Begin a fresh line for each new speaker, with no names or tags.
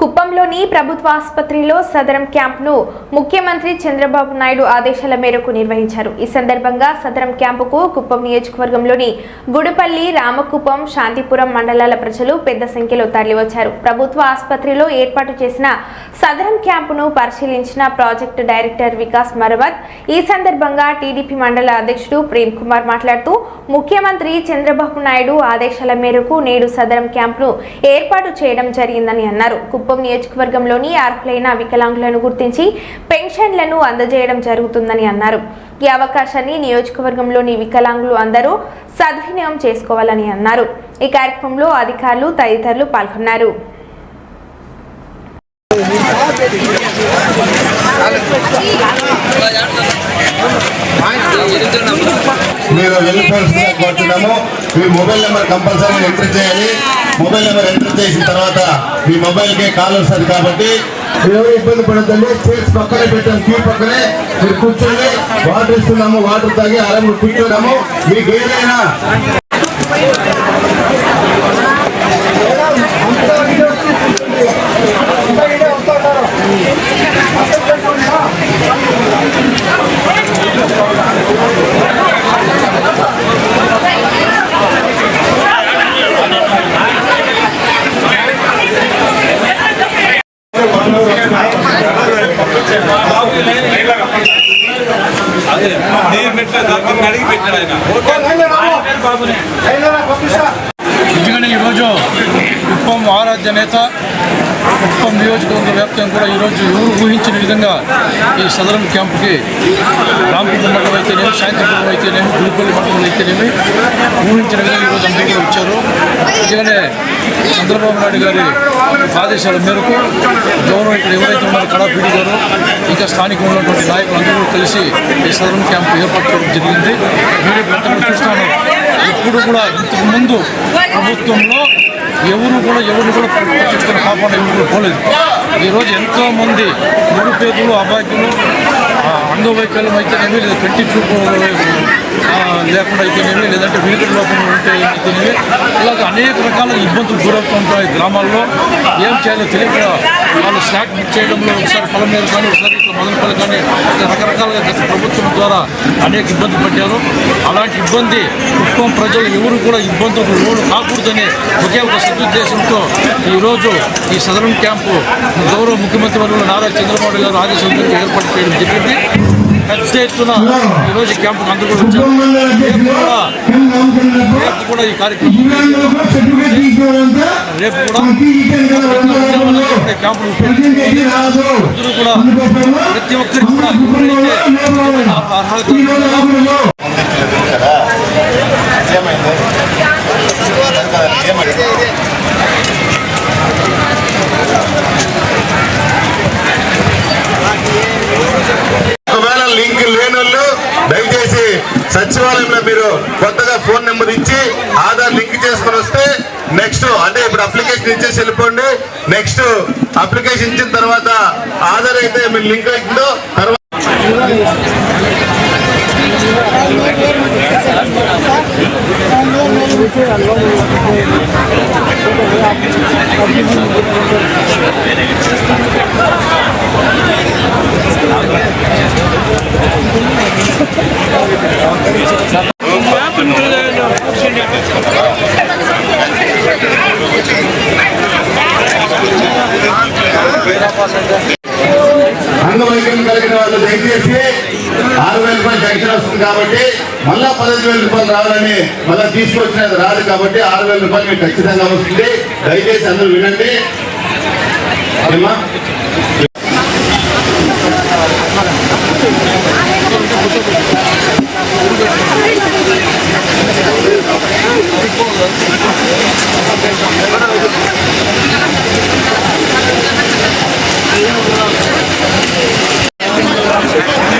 కుప్పంలోని ప్రభుత్వ ఆసుపత్రిలో సదరం క్యాంప్ను ముఖ్యమంత్రి చంద్రబాబు నాయుడు ఆదేశాల మేరకు నిర్వహించారు. ఈ సందర్భంగా సదరం క్యాంపుకు కుప్పం నియోజకవర్గంలోని గుడిపల్లి రామకుప్పం శాంతిపురం మండలాల ప్రజలు పెద్ద సంఖ్యలో తరలివచ్చారు. ప్రభుత్వ ఆసుపత్రిలో ఏర్పాటు చేసిన సదరం క్యాంపును పరిశీలించిన ప్రాజెక్టు డైరెక్టర్ వికాస్ మరవత్ ఈ సందర్భంగా టీడీపీ మండల అధ్యక్షుడు ప్రేమ్ కుమార్ మాట్లాడుతూ ముఖ్యమంత్రి చంద్రబాబు నాయుడు ఆదేశాల మేరకు నేడు సదరం క్యాంపును ఏర్పాటు చేయడం జరిగిందని అన్నారు. కుప్పం నియోజకవర్గంలోని అర్హులైన వికలాంగులను గుర్తించి పెన్షన్లను అందజేయడం జరుగుతుందని అన్నారు. ఈ అవకాశాన్ని నియోజకవర్గంలోని వికలాంగులు అందరూ సద్వినియోగం చేసుకోవాలని అన్నారు. ఈ కార్యక్రమంలో అధికారులు తదితరులు పాల్గొన్నారు.
మీరు వెళ్ళిపోవాల్సిందిగా కోరుతున్నాము మీ మొబైల్ నెంబర్ కంపల్సరీ ఎంటర్ చేయాలి. మొబైల్ నెంబర్ ఎంటర్ చేసిన తర్వాత మీ మొబైల్కే కాల్ వస్తుంది కాబట్టి ఎవరు ఇబ్బంది పడద్దండి. చైర్స్ పక్కనే పెట్టాం క్యూ పక్కనే. మీరు కూర్చొని వాటర్ ఇస్తున్నాము వాటర్ తాగి ఆరాము కూర్చున్నాము మీకు ఏదైనా
నిజంగానే ఈరోజు కుప్పం ఆరాధ్య నేత కుప్పం నియోజకవర్గ వ్యాప్తంగా కూడా ఈరోజు ఎవరు ఊహించిన విధంగా ఈ సదరం క్యాంప్కి రామకుప్పం మండలం అయితేనేమి శాంతిపురం అయితేనేమి గుడిపల్లి మండలం అయితేనేమి ఊహించిన విధంగా ఈరోజు అందరూ కూడా వచ్చారు. నిజంగానే చంద్రబాబు నాయుడు గారి ఆదేశాల మేరకు గౌరవం ఇక్కడ ఎవరైతే ఉన్నారో కళాపీడి గారు ఇంకా స్థానికంగా ఉన్నటువంటి నాయకులు అందరూ కలిసి ఈ సదరం క్యాంపు ఏర్పాటు చేయడం జరిగింది. మీరు చూస్తాను ఇప్పుడు కూడా ఇంతకుముందు ప్రభుత్వంలో ఎవరు కూడా ఎవరు కూడా పట్టించుకున్న పాపం ఎవరు కూడా పోలేదు. ఈరోజు ఎంతోమంది నిరుపేదలు అబాధ్యులు అంగవైకల్యం అయితేనేమి లేదా కంటి చూపు లేకుండా అయితేనేమి లేదంటే వీధుల లోపం ఉంటే అయితేనేమి ఇలాగ అనేక రకాల ఇబ్బందులు గురవుతూ ఉంటాయి గ్రామాల్లో. ఏం చేయాలో తెలియక వాళ్ళ స్లాట్ బుక్ చేయడంలో ఒకసారి పొలం మీద కానీ ఒకసారి ఇట్లా మొదలుపల్లి కానీ రకరకాలుగా గత ప్రభుత్వం ద్వారా అనేక ఇబ్బందులు పడ్డారు. అలాంటి ఇబ్బంది కుటుంబం ప్రజలు ఎవరు కూడా ఇబ్బందులకు లోను కాకూడదనే ఒకే ఒక సదుద్దేశంతో ఈరోజు ఈ సదరం క్యాంపు గౌరవ ముఖ్యమంత్రి వర్యులు నారా చంద్రబాబు గారు ఆదేశం మేరకు ఏర్పాటు చేయడం జరిగింది. పెద్ద ఎత్తున ఈరోజు ఈ క్యాంపుకు అందరూ కూడా వచ్చారు రేపు కూడా ఈ కార్యక్రమం. రేపు కూడా క్యాంపులు అందరూ కూడా ప్రతి ఒక్కరికి కూడా
ఒకవేళ లింక్ లేని వాళ్ళు దయచేసి సచివాలయంలో మీరు కొత్తగా ఫోన్ నెంబర్ ఇచ్చి ఆధార్ లింక్ చేసుకొని వస్తే నెక్స్ట్ అంటే ఇప్పుడు అప్లికేషన్ ఇచ్చేసి వెళ్ళిపోండి. నెక్స్ట్ అప్లికేషన్ ఇచ్చిన తర్వాత ఆధార్ అయితే మీరు లింక్ అవుతుందో తర్వాత అంగవైకల్యం కలిగిన వాళ్ళు దయచేసి ఆరు వేల రూపాయలు పెన్షన్ వస్తుంది కాబట్టి మళ్ళా పదహైదు వేల రూపాయలు రావాలని మళ్ళీ తీసుకొచ్చినది రాదు కాబట్టి ఆరు వేల రూపాయలు మీకు ఖచ్చితంగా వస్తుంది. దయచేసి అందరూ వినండి. Thank you.